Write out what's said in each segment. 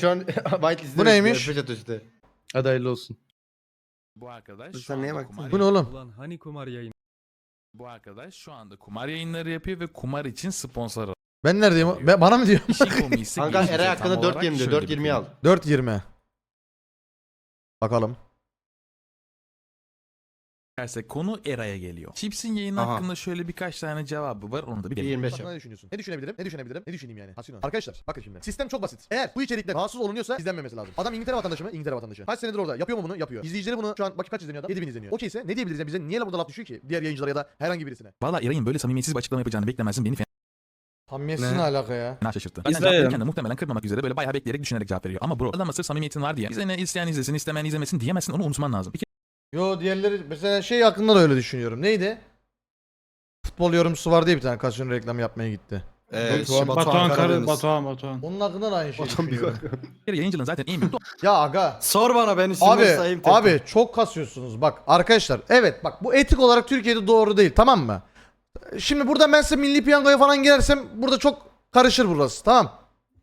Şu an whitelist'te Bu neymiş? Atıyor işte. Hadi hayırlı olsun. Bu arkadaş Sen şu anda neye baktın? kumar Bu ne oğlum? Ulan hani kumar yayın? Bu arkadaş şu anda kumar yayınları yapıyor ve kumar için sponsor Ben neredeyim? Ben, bana mı diyor? İşin komisi Kanka Eray tam hakkında olarak 4.20 diyor. şöyle bir 4.20 al. konu. 4.20. Bakalım. Dersek konu Eray'a geliyor. Chips'in yayını Aha. hakkında şöyle birkaç tane cevabı var onu da bir 25 Bak, yap. ne düşünüyorsun? Ne düşünebilirim? Ne düşünebilirim? Ne düşüneyim yani? Hasino. Arkadaşlar bakın şimdi. Sistem çok basit. Eğer bu içerikler rahatsız olunuyorsa izlenmemesi lazım. Adam İngiltere vatandaşı mı? İngiltere vatandaşı. Kaç senedir orada? Yapıyor mu bunu? Yapıyor. İzleyicileri bunu şu an bak kaç izleniyor adam? 7000 izleniyor. Okeyse ne diyebiliriz yani bize niye la burada laf düşüyor ki? Diğer yayıncılara ya da herhangi birisine. Valla Eray'ın böyle samimiyetsiz bir açıklama yapacağını beklemezsin beni Samimiyetsiz Ne? ne alaka ya? fena şaşırttı. Benden İzleyelim. cevap verirken de muhtemelen kırmamak üzere Yo diğerleri mesela şey hakkında da öyle düşünüyorum. Neydi? Futbol yorumcusu var diye bir tane kasino reklamı yapmaya gitti. Ee, Batuhan, Batuhan Karı, Batuhan, Batuhan. Onun hakkında da aynı şeyi Batuhan bir düşünüyorum. kere yayıncılığın zaten en büyük Ya aga. Sor bana ben isimleri Abi, sayayım. tek tek. abi çok kasıyorsunuz. Bak arkadaşlar evet bak bu etik olarak Türkiye'de doğru değil tamam mı? Şimdi burada ben size milli piyangoya falan girersem burada çok karışır burası tamam.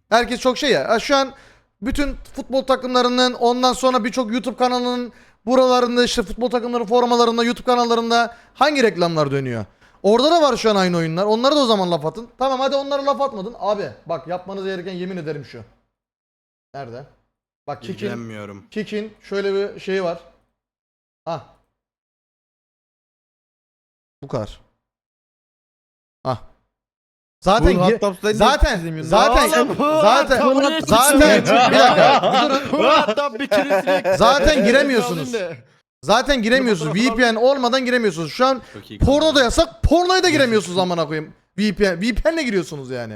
Herkes çok şey ya. Ha, Şu an bütün futbol takımlarının ondan sonra birçok YouTube kanalının buralarında işte futbol takımları formalarında YouTube kanallarında hangi reklamlar dönüyor? Orada da var şu an aynı oyunlar. Onlara da o zaman laf atın. Tamam hadi onlara laf atmadın. Abi bak yapmanız gereken yemin ederim şu. Nerede? Bak Kik'in İlgilenmiyorum. Kik'in şöyle bir şeyi var. Ah. Bu kadar. Ah. Zaten gi- zaten zaten zaten zaten bir dakika bir durun. Hatta bir keresini Zaten giremiyorsunuz. Zaten giremiyorsunuz. VPN olmadan giremiyorsunuz. Şu an porno da yasak. Pornoya da giremiyorsunuz amına koyayım. VPN VPN'le giriyorsunuz yani.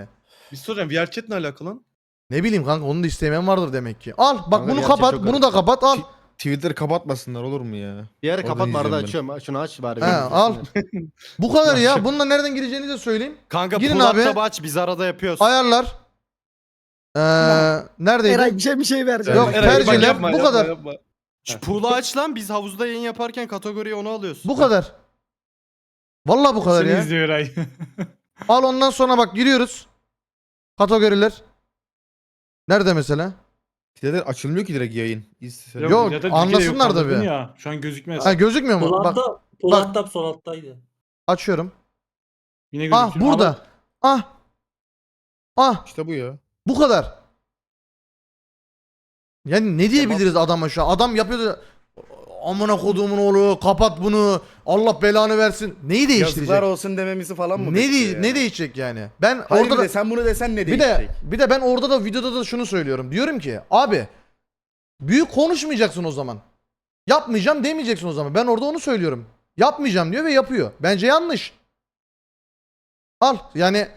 Bir soracağım VR chat ne alaka lan? Ne bileyim kanka onu da istemeyen vardır demek ki. Al bak Kanka bunu kapat, çok bunu da kapat al. Twitter'ı kapatmasınlar olur mu ya? Bir yere Oradan kapatma arada izliyorum ben. açıyorum. Şunu aç bari. He, benim al. Bu kadar ya. Bununla nereden gireceğini de söyleyeyim. Kanka Girin abi. tab aç biz arada yapıyoruz. Ayarlar. Ee, neredeydi? Eray bir şey bir şey verdi. Yok, Eray, bak tercihler yapma, bu yapma, kadar. yapma. Şu pool'u aç lan biz havuzda yayın yaparken kategoriye onu alıyoruz. Bu kadar. Vallahi bu kadar Seni ya. izliyor Eray. Al ondan sonra bak giriyoruz. Kategoriler. Nerede mesela? Siteler açılmıyor ki direkt yayın. Yok, zaten anlasınlar Türkiye'de yok, tabii. Ya. Şu an gözükmez. Ha gözükmüyor mu? Bak Polat'ta, Polat'ta sol alttaydı. açıyorum. Yine Ah gözüküyor. burada. Ah. Ah İşte bu ya. bu kadar. Yani ne diyebiliriz adama şu an? Adam yapıyor da amına koduğumun oğlu kapat bunu. Allah belanı versin. Neyi değiştirecek? Yazıklar olsun dememizi falan mı Ne bekliyor değil ya? ne değişecek yani? Ben Hayır orada bir da de sen bunu desen ne bir değişecek? de bir de ben orada da videoda da şunu söylüyorum. Diyorum ki abi büyük konuşmayacaksın o zaman. Yapmayacağım demeyeceksin o zaman. Ben orada onu söylüyorum. Yapmayacağım diyor ve yapıyor. Bence yanlış. Al yani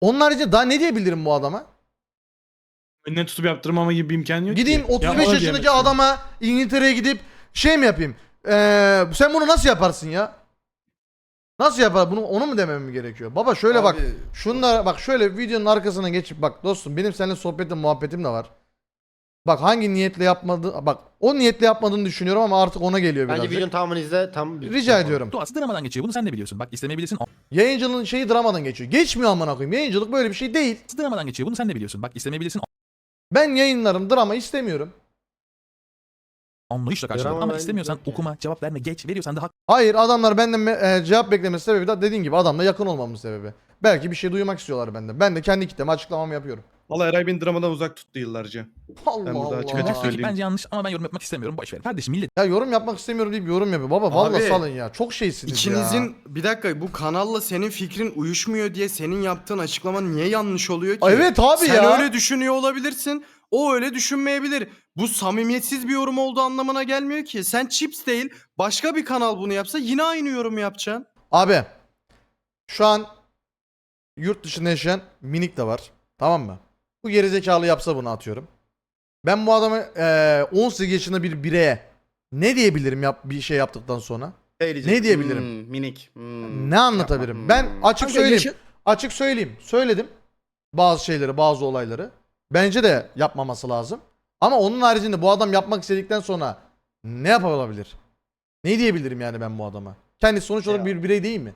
onun haricinde daha ne diyebilirim bu adama? Önüne tutup yaptırmama gibi bir imkan yok Gideyim ki. 35 Yapma yaşındaki diyemezsin. adama İngiltere'ye gidip şey mi yapayım? Ee, sen bunu nasıl yaparsın ya? Nasıl yapar? Bunu onu mu demem mi gerekiyor? Baba şöyle bak. Abi, Şunlar bak şöyle videonun arkasına geçip bak dostum benim seninle sohbetim muhabbetim de var. Bak hangi niyetle yapmadı bak o niyetle yapmadığını düşünüyorum ama artık ona geliyor Bence birazcık. videonun tamamını izle. Tam Rica ediyorum. Doğası dramadan geçiyor bunu sen de biliyorsun. Bak istemeyebilirsin Yayıncılığın şeyi dramadan geçiyor. Geçmiyor amına koyayım. Yayıncılık böyle bir şey değil. Doğası dramadan geçiyor bunu sen de biliyorsun. Bak istemeyebilirsin Ben yayınlarım drama istemiyorum. Anlayışla karşıla. Drama Ama ben- istemiyorsan okuma cevap verme geç veriyorsan da Hayır adamlar benden me- e, cevap beklemesi sebebi de dediğin gibi adamla yakın olmamın sebebi. Belki bir şey duymak istiyorlar benden. Ben de kendi kitleme açıklamamı yapıyorum. Valla Eray beni dramadan uzak tuttu yıllarca. Allah Ben burada Allah. açık söyleyeyim. bence yanlış ama ben yorum yapmak istemiyorum. Boş ver. Kardeşim millet Ya yorum yapmak istemiyorum deyip yorum yapıyor. Baba vallahi Abi, salın ya. Çok şeysiniz ya. İkinizin bir dakika bu kanalla senin fikrin uyuşmuyor diye senin yaptığın açıklama niye yanlış oluyor ki? Ay Evet abi Sen ya. öyle düşünüyor olabilirsin. O öyle düşünmeyebilir. Bu samimiyetsiz bir yorum olduğu anlamına gelmiyor ki. Sen Chips değil başka bir kanal bunu yapsa yine aynı yorumu yapacaksın. Abi şu an yurt dışında yaşayan minik de var. Tamam mı? Bu gerizekalı yapsa bunu atıyorum. Ben bu adamı eee 18 yaşında bir bireye ne diyebilirim yap bir şey yaptıktan sonra? Ne diyebilirim? Hmm, minik. Hmm. Ne anlatabilirim? Ben Hmm. açık Kanka söyleyeyim. yaşı- Açık söyleyeyim. Söyledim. Bazı şeyleri, bazı olayları. Bence de yapmaması lazım. Ama onun haricinde bu adam yapmak istedikten sonra ne yapabilir? Ne diyebilirim yani ben bu adama? Kendisi sonuç olarak bir birey değil mi?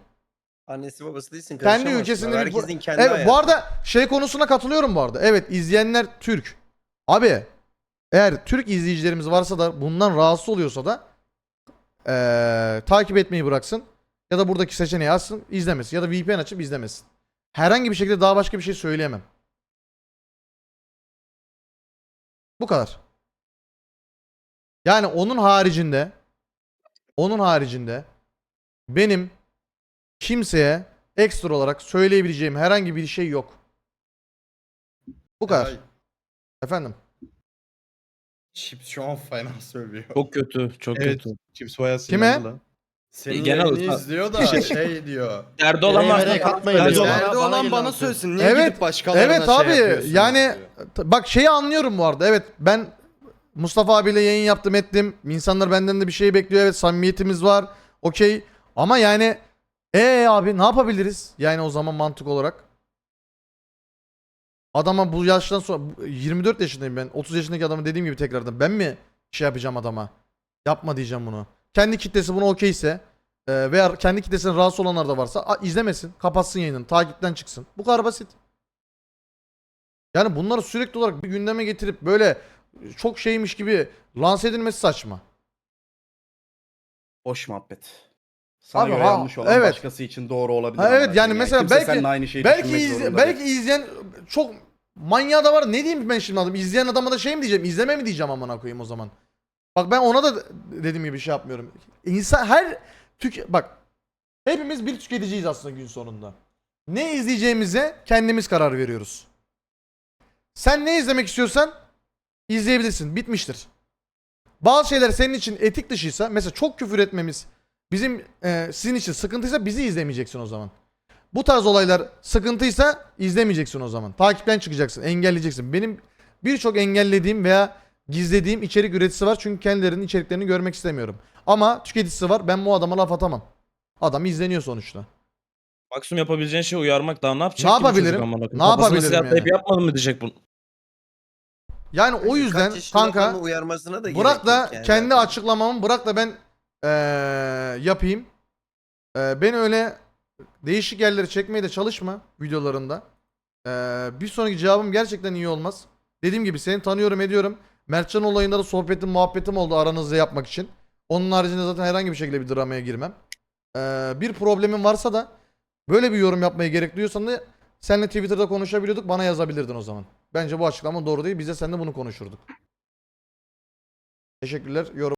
Annesi babası değilsin Kendi karışamazsın. ülkesinde bir... Herkesin kendi Evet, bu arada şey konusuna katılıyorum bu arada. Evet izleyenler Türk. Abi eğer Türk izleyicilerimiz varsa da bundan rahatsız oluyorsa da eee, takip etmeyi bıraksın. Ya da buradaki seçeneği açsın izlemesin. Ya da VPN açıp izlemesin. Herhangi bir şekilde daha başka bir şey söyleyemem. Bu kadar. Yani onun haricinde onun haricinde benim kimseye ekstra olarak söyleyebileceğim herhangi bir şey yok. Bu kadar. Ay, Efendim. Chips şu an fena söylüyor. Çok kötü. Çok Evet. kötü. Chips bayağı Kime? Senin Genel yayını olarak- izliyor da şey diyor. Derdi olan Nereye var. nereye katmayın. Derdi Derdi olan- Nerede bana olan bana söylesin. Niye Evet, gidip başkalarına Evet şey abi yapıyorsunuz yani diyor. t- bak şeyi anlıyorum bu arada. Evet ben Mustafa abiyle yayın yaptım ettim. İnsanlar benden de bir şey bekliyor. Evet samimiyetimiz var. Okey. Ama yani ee abi ne yapabiliriz? Yani o zaman mantık olarak. Adama bu yaştan sonra 24 yaşındayım ben. 30 yaşındaki adamı dediğim gibi tekrardan ben mi şey yapacağım adama? Yapma diyeceğim bunu. Kendi kitlesi buna okeyse e, veya kendi kitlesine rahatsız olanlar da varsa a, izlemesin, kapatsın yayınını, takipten çıksın. Bu kadar basit. Yani bunları sürekli olarak bir gündeme getirip böyle çok şeymiş gibi lanse edilmesi saçma. Boş muhabbet. Sana Abi, göre ha, yanlış olan evet. başkası için doğru olabilir. Ha, evet, yani mesela Kimse belki- aynı şeyi Belki zorunda belki değil. izleyen çok manyağı da var. Ne diyeyim ben şimdi adam? İzleyen adama da şey mi diyeceğim? İzleme mi diyeceğim amına koyayım o zaman? Bak ben ona da dediğim gibi şey yapmıyorum. İnsan her tük bak hepimiz bir tüketiciyiz aslında gün sonunda. Ne izleyeceğimize kendimiz karar veriyoruz. Sen ne izlemek istiyorsan izleyebilirsin. Bitmiştir. Bazı şeyler senin için etik dışıysa mesela çok küfür etmemiz bizim e, sizin için sıkıntıysa bizi izlemeyeceksin o zaman. Bu tarz olaylar sıkıntıysa izlemeyeceksin o zaman. Takipten çıkacaksın, engelleyeceksin. Benim birçok engellediğim veya gizlediğim içerik üreticisi var çünkü kendilerinin içeriklerini görmek istemiyorum. Ama tüketicisi var. Ben bu adama laf atamam. Adam izleniyor sonuçta. Maksimum yapabileceğin şey uyarmak daha ne yapacak Ne ki bu çocuk yapabilirim? amına koyayım? Ne Kafasına yapabilirim silah dayayıp yani? yapmadın mı diyecek bunu. Yani o yüzden Kaç yaşında kanka adamı uyarmasına da bırak gerek da yok yani. kendi açıklamamı bırak da ben eee, yapayım. Eee ben öyle değişik yerleri çekmeye de çalışma videolarında. Eee, bir sonraki cevabım gerçekten iyi olmaz. Dediğim gibi seni tanıyorum ediyorum. Mertcan olayında da sohbetim muhabbetim oldu aranızda yapmak için. Onun haricinde zaten herhangi bir şekilde bir dramaya girmem. Eee, bir problemin varsa da böyle bir yorum yapmayı gerek duyuyorsan da seninle Twitter'da konuşabiliyorduk bana yazabilirdin o zaman. Bence bu açıklama doğru değil. Biz de seninle bunu konuşurduk. Teşekkürler. Yorum